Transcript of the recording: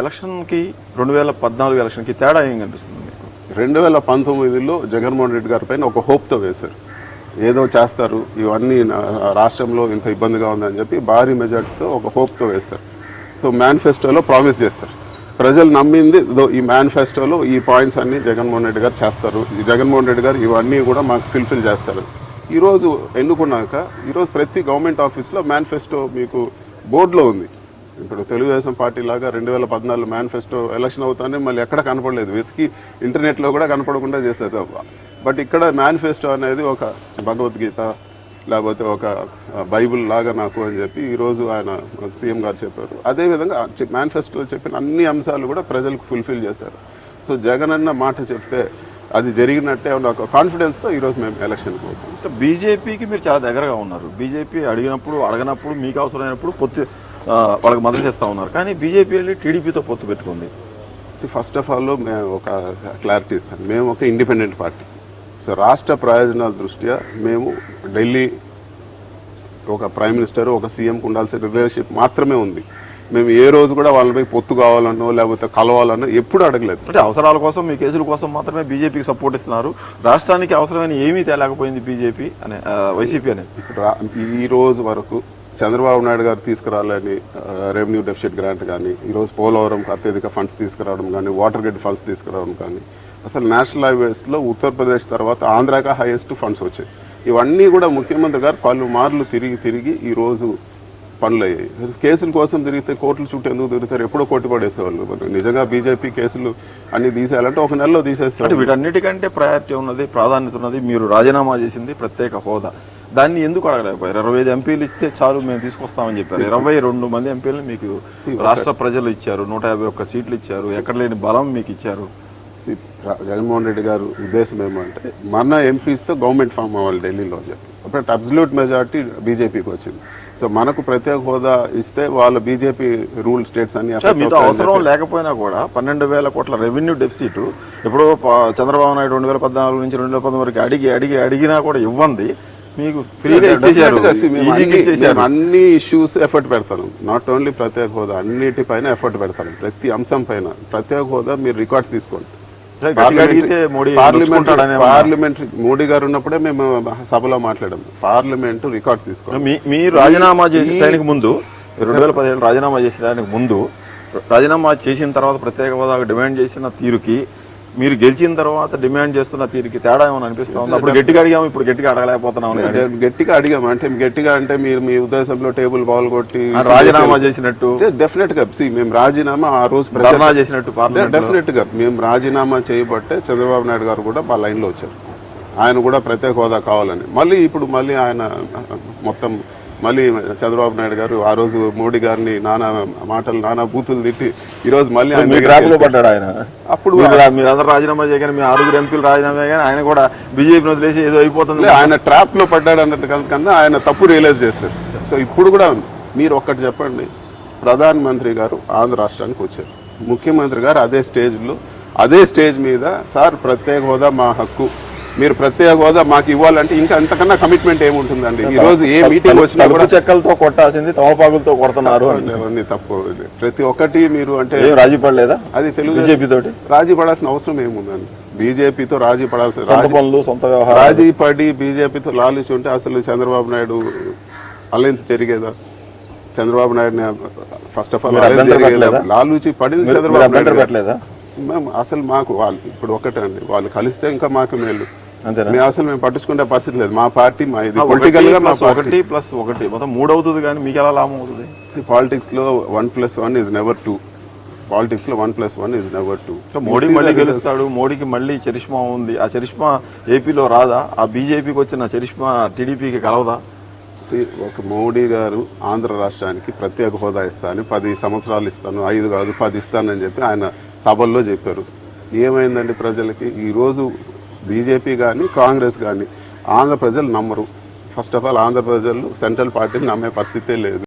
ఎలక్షన్కి రెండు వేల పద్నాలుగు ఎలక్షన్కి తేడా ఏం కనిపిస్తుంది మీకు? రెండు వేల పంతొమ్మిదిలో జగన్మోహన్ రెడ్డి గారి పైన ఒక హోప్తో వేశారు. ఏదో చేస్తారు ఇవన్నీ రాష్ట్రంలో ఇంత ఇబ్బందిగా ఉందని చెప్పి భారీ మెజార్టీతో ఒక హోప్తో వేస్తారు సో మేనిఫెస్టోలో ప్రామిస్ చేస్తారు ప్రజలు నమ్మింది ఈ మేనిఫెస్టోలో ఈ పాయింట్స్ అన్నీ జగన్మోహన్ రెడ్డి గారు చేస్తారు. ఈ జగన్మోహన్ రెడ్డి గారు ఇవన్నీ కూడా మాకు ఫిల్ఫిల్ చేస్తారు. ఈరోజు ఎన్నుకున్నాక ఈరోజు ప్రతి గవర్నమెంట్ ఆఫీస్లో మేనిఫెస్టో మీకు బోర్డులో ఉంది. ఇప్పుడు తెలుగుదేశం పార్టీ లాగా రెండు వేల పద్నాలుగు మేనిఫెస్టో ఎలక్షన్ అవుతానే మళ్ళీ ఎక్కడ కనపడలేదు. వెతికి ఇంటర్నెట్లో కూడా కనపడకుండా చేసేది బట్ ఇక్కడ మేనిఫెస్టో అనేది ఒక భగవద్గీత లేకపోతే ఒక బైబిల్ లాగా నాకు అని చెప్పి ఈరోజు ఆయన సీఎం గారు చెప్పారు. అదేవిధంగా మేనిఫెస్టోలో చెప్పిన అన్ని అంశాలు కూడా ప్రజలకు ఫుల్ఫిల్ చేశారు. సో జగన్ అన్న మాట చెప్తే అది జరిగినట్టే ఉన్న ఒక కాన్ఫిడెన్స్తో ఈరోజు మేము ఎలక్షన్కి పోతాం బీజేపీకి మీరు చాలా దగ్గరగా ఉన్నారు. బీజేపీ అడిగినప్పుడు అడగనప్పుడు మీకు అవసరమైనప్పుడు పొత్తు వాళ్ళకి మద్దతు ఇస్తూ ఉన్నారు. కానీ బీజేపీ వెళ్ళి టీడీపీతో పొత్తు పెట్టుకుంది. సో ఫస్ట్ ఆఫ్ ఆల్ మేము ఒక క్లారిటీ ఇస్తాను. మేము ఒక ఇండిపెండెంట్ పార్టీ సో రాష్ట్ర ప్రయోజనాల దృష్ట్యా మేము ఢిల్లీ ఒక ప్రైమ్ మినిస్టర్ ఒక సీఎంకి ఉండాల్సిన రిలేషన్షిప్ మాత్రమే ఉంది. మేము ఏ రోజు కూడా వాళ్ళపై పొత్తు కావాలనో లేకపోతే కలవాలనో ఎప్పుడు అడగలేదు. అంటే అవసరాల కోసం మీ కేసుల కోసం మాత్రమే బీజేపీకి సపోర్ట్ ఇస్తున్నారు. రాష్ట్రానికి అవసరమైన ఏమీ తేలేకపోయింది బీజేపీ అనే వైసీపీ అనేది? ఈ రోజు వరకు చంద్రబాబు నాయుడు గారు తీసుకురాలని రెవెన్యూ డెఫిషిట్ గ్రాంట్ కానీ ఈరోజు పోలవరంకి అత్యధిక ఫండ్స్ తీసుకురావడం కానీ వాటర్ గ్రిడ్ ఫండ్స్ తీసుకురావడం కానీ అసలు నేషనల్ హైవేస్లో ఉత్తరప్రదేశ్ తర్వాత ఆంధ్రాక హైయెస్ట్ ఫండ్స్ వచ్చాయి. ఇవన్నీ కూడా ముఖ్యమంత్రి గారు పలు మార్లు తిరిగి తిరిగి ఈరోజు పనులు అయ్యాయి కేసుల కోసం తిరిగితే కోర్టుల చుట్టూ ఎందుకు తిరుగుతారు? ఎప్పుడో కొట్టి పడేసేవాళ్ళు. మరి నిజంగా బీజేపీ కేసులు అన్ని తీసేయాలంటే ఒక నెలలో తీసేస్తారు. వీటన్నిటికంటే ప్రయారిటీ ఉన్నది ప్రాధాన్యత ఉన్నది మీరు రాజీనామా చేసింది ప్రత్యేక హోదా. దాన్ని ఎందుకు అడగలేకపోయారు? ఇరవై ఐదు ఎంపీలు ఇస్తే చాలు మేము తీసుకొస్తామని చెప్పారు. ఇరవై రెండు మంది ఎంపీలు మీకు రాష్ట్ర ప్రజలు ఇచ్చారు నూట యాభై ఒక్క సీట్లు ఇచ్చారు ఎక్కడ లేని బలం మీకు ఇచ్చారు. జగన్మోహన్ రెడ్డి గారు ఉద్దేశం ఏమంటే మన ఎంపీస్తో గవర్నమెంట్ ఫామ్ అవ్వాలి ఢిల్లీలో చెప్పి. అప్పుడు అబ్సల్యూట్ మెజారిటీ బీజేపీకి వచ్చింది. సో మనకు ప్రత్యేక హోదా ఇస్తే వాళ్ళ బీజేపీ రూల్ స్టేట్స్ అన్ని అవసరం లేకపోయినా కూడా పన్నెండు వేల కోట్ల రెవెన్యూ డెఫిసిట్ ఇప్పుడు ప- చంద్రబాబు నాయుడు రెండు వేల పద్నాలుగు నుంచి రెండు వేల పంతొమ్మిది వరకు అడిగి అడిగి అడిగినా కూడా ఇవ్వండి మీకు ఫ్రీగా ఇచ్చేసారు ఈజీగా అన్ని- ఇచ్చేసారు మేము అన్ని ఇష్యూస్ ఎఫర్ట్ పెడతాను. నాట్ ఓన్లీ ప్రత్యేక హోదా అన్నిటిపైన ఎఫర్ట్ పెడతాను. ప్రతి అంశం పైన. ప్రత్యేక హోదా మీరు రికార్డ్స్ తీసుకోండి. గట్టిగా అడిగితే మోడీ నొచ్చుకుంటాడనే పార్లమెంటరీ మోడీ గారు ఉన్నప్పుడే మేము సభలో మాట్లాడాం పార్లమెంట్ రికార్డ్స్ తీసుకోండి. మీ మీరు రాజీనామా చేసే టైంకి ముందు రెండు వేల పదిహేడు రాజీనామా చేసడానికి ముందు రాజీనామా చేసిన తర్వాత ప్రత్యేక హోదా డిమాండ్ చేసిన తీరుకి మీరు గెలిచిన తర్వాత డిమాండ్ చేస్తున్న తీరుకి తేడా ఏమైనా అనిపిస్తా ఉంది? అప్పుడు గట్టిగా అడిగాము ఇప్పుడు గట్టిగా అడగలేకపోతున్నాం గట్టిగా అడిగాం అంటే గట్టిగా అంటే మీరు మీ ఉద్దేశంలో టేబుల్ బాల్ కొట్టి రాజీనామా చేసినట్టు. డెఫినెట్గా. మేము రాజీనామా ఆ రోజు ప్రజలు ధర్నా చేసినట్టు డెఫినెట్గా. మేము రాజీనామా చేయబట్టే చంద్రబాబు నాయుడు గారు కూడా మా లైన్లో వచ్చారు. ఆయన కూడా ప్రత్యేక హోదా కావాలని. మళ్ళీ ఇప్పుడు మళ్ళీ ఆయన మొత్తం మళ్ళీ చంద్రబాబు నాయుడు గారు ఆ రోజు మోడీ గారిని నానా మాటలు నానా బూతులు తిట్టి ఈ రోజు మళ్ళీ ఆయన పడ్డాడు ఆయన. అప్పుడు మీరు రా- మీరు అందరు రాజీనామా చేయగానే మీ ఆరుగురు ఎంపీలు రాజీనామా చేయగానే ఆయన కూడా బీజేపీని వదిలేసి ఏదో అయిపోతుంది. ఆయన ట్రాప్లో పడ్డాడు అన్నట్టు కన్నా ఆయన తప్పు రియలైజ్ చేస్తారు సో ఇప్పుడు కూడా మీరు ఒక్కటి చెప్పండి ప్రధాన మంత్రి గారు ఆంధ్ర రాష్ట్రానికి వచ్చారు. ముఖ్యమంత్రి గారు అదే స్టేజ్లో అదే స్టేజ్ మీద సార్ ప్రత్యేక హోదా మా హక్కు. మీరు ప్రత్యేక హోదా మాకు ఇవ్వాలంటే ఇంకా అంతకన్నా కమిట్మెంట్ ఏముంటుందండి? ఈ రోజు ఏ మీటింగ్ వచ్చినా కూడా చెక్కలతో కొట్టాల్సింది తమపాకులతో కొడుతున్నారు. అవన్నీ తప్పు. ప్రతి ఒక్కటి మీరు అంటే రాజీ పడలేదా అది తెలుగు బీజేపీ తోటి? రాజీ పడాల్సిన అవసరం ఏముందండి? బీజేపీతో రాజీ పడాల్సిన పనులు సొంత రాజీ పడి బీజేపీతో లాలిచి ఉంటే అసలు Chandrababu Naidu alliance జరిగేదా? Chandrababu Naidu first of all? లాలూచి పడింది చంద్రబాబు నాయుడు. పెట్టలేదా? మేము అసలు మాకు వాళ్ళు ఇప్పుడు ఒకటే అండి వాళ్ళు కలిస్తే ఇంకా మాకు మేలు. మేము అసలు మేము పట్టించుకునే పరిస్థితి లేదు. మా పార్టీ మా ఇది ఒకటి పొలిటికల్గా మా ఒకటి ప్లస్ ఒకటి. మొత్తం మూడు అవుతుంది కానీ మీకు ఎలా లాభం అవుతుంది? పాలిటిక్స్లో one plus one is never two పాలిటిక్స్లో one plus one is never two so Modi మళ్ళీ గెలుస్తాడు మోడీకి మళ్ళీ చరిష్మా ఉంది. ఆ చరిష్మా ఏపీలో రాదా? ఆ బీజేపీకి వచ్చిన చరిష్మా టీడీపీకి కలవదా? ఒక మోడీ గారు ఆంధ్ర రాష్ట్రానికి ప్రత్యేక హోదా ఇస్తాను పది సంవత్సరాలు ఇస్తాను ఐదు కాదు పది ఇస్తానని చెప్పి ఆయన సభల్లో చెప్పారు. ఏమైందండి ప్రజలకి? ఈరోజు బీజేపీ కానీ కాంగ్రెస్ కానీ ఆంధ్ర ప్రజలు నమ్మరు. ఫస్ట్ ఆఫ్ ఆల్ ఆంధ్ర ప్రజలు సెంట్రల్ పార్టీని నమ్మే పరిస్థితే లేదు.